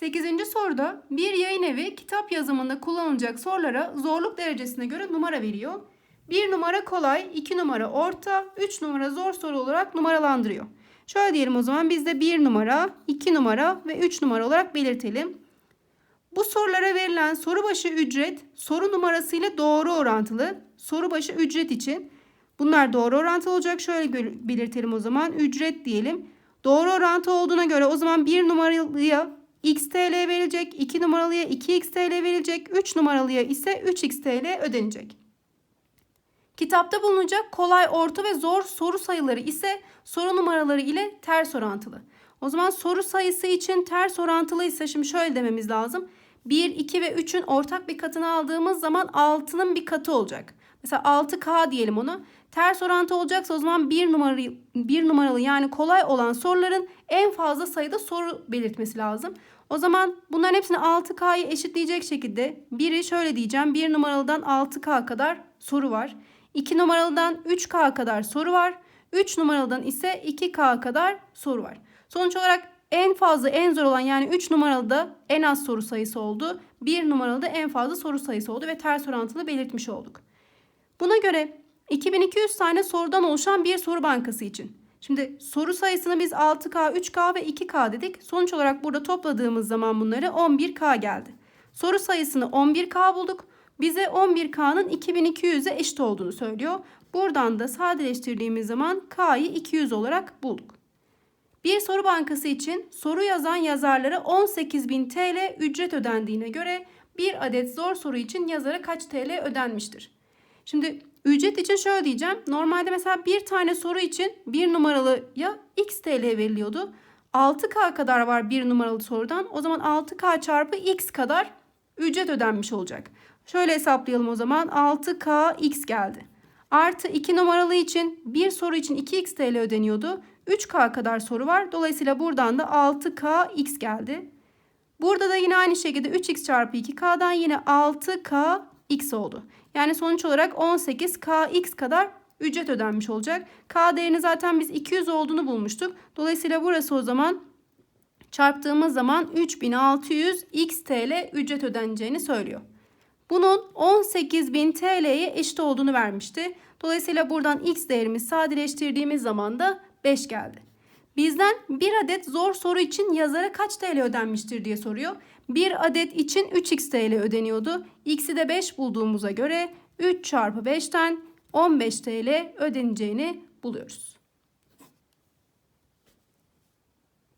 8. soruda bir yayın evi kitap yazımında kullanılacak sorulara zorluk derecesine göre numara veriyor. 1 numara kolay, 2 numara orta, 3 numara zor soru olarak numaralandırıyor. Şöyle diyelim o zaman biz de 1 numara, 2 numara ve 3 numara olarak belirtelim. Bu sorulara verilen soru başı ücret soru numarası ile doğru orantılı. Soru başı ücret için bunlar doğru orantılı olacak. Şöyle belirtelim o zaman. Ücret diyelim. Doğru orantı olduğuna göre o zaman 1 numaralıya x TL verilecek, 2 numaralıya 2x TL verilecek, 3 numaralıya ise 3x TL ödenecek. Kitapta bulunacak kolay, orta ve zor soru sayıları ise soru numaraları ile ters orantılı. O zaman soru sayısı için ters orantılı ise şimdi şöyle dememiz lazım. 1, 2 ve 3'ün ortak bir katını aldığımız zaman 6'nın bir katı olacak. Mesela 6K diyelim ona. Ters orantı olacaksa o zaman 1 numaralı, 1 numaralı yani kolay olan soruların en fazla sayıda soru belirtmesi lazım. O zaman bunların hepsini 6K'yı eşitleyecek şekilde biri şöyle diyeceğim. 1 numaralıdan 6K kadar soru var. 2 numaralıdan 3K kadar soru var. 3 numaralıdan ise 2K kadar soru var. Sonuç olarak en fazla en zor olan yani 3 numaralıda en az soru sayısı oldu. 1 numaralıda en fazla soru sayısı oldu ve ters orantılı belirtmiş olduk. Buna göre 2200 tane sorudan oluşan bir soru bankası için. Şimdi soru sayısını biz 6K, 3K ve 2K dedik. Sonuç olarak burada topladığımız zaman bunları 11K geldi. Soru sayısını 11K bulduk. Bize 11K'nın 2200'e eşit olduğunu söylüyor. Buradan da sadeleştirdiğimiz zaman K'yı 200 olarak bulduk. Bir soru bankası için soru yazan yazarlara 18.000 TL ücret ödendiğine göre bir adet zor soru için yazara kaç TL ödenmiştir? Şimdi ücret için şöyle diyeceğim. Normalde mesela bir tane soru için bir numaralıya x TL veriliyordu. 6K kadar var bir numaralı sorudan. O zaman 6K çarpı x kadar ücret ödenmiş olacak. Şöyle hesaplayalım o zaman. 6K x geldi. Artı 2 numaralı için bir soru için 2x TL ödeniyordu. 3K kadar soru var. Dolayısıyla buradan da 6K x geldi. Burada da yine aynı şekilde 3x çarpı 2K'dan yine 6K x oldu. Yani sonuç olarak 18kx kadar ücret ödenmiş olacak. K değerini zaten biz 200 olduğunu bulmuştuk. Dolayısıyla burası o zaman çarptığımız zaman 3600 x TL ücret ödeneceğini söylüyor. Bunun 18.000 TL'ye eşit olduğunu vermişti. Dolayısıyla buradan x değerimizi sadeleştirdiğimiz zaman da 5 geldi. Bizden bir adet zor soru için yazara kaç TL ödenmiştir diye soruyor. Bir adet için 3x TL ödeniyordu. X'i de 5 bulduğumuza göre 3 çarpı 5'ten 15 TL ödeneceğini buluyoruz.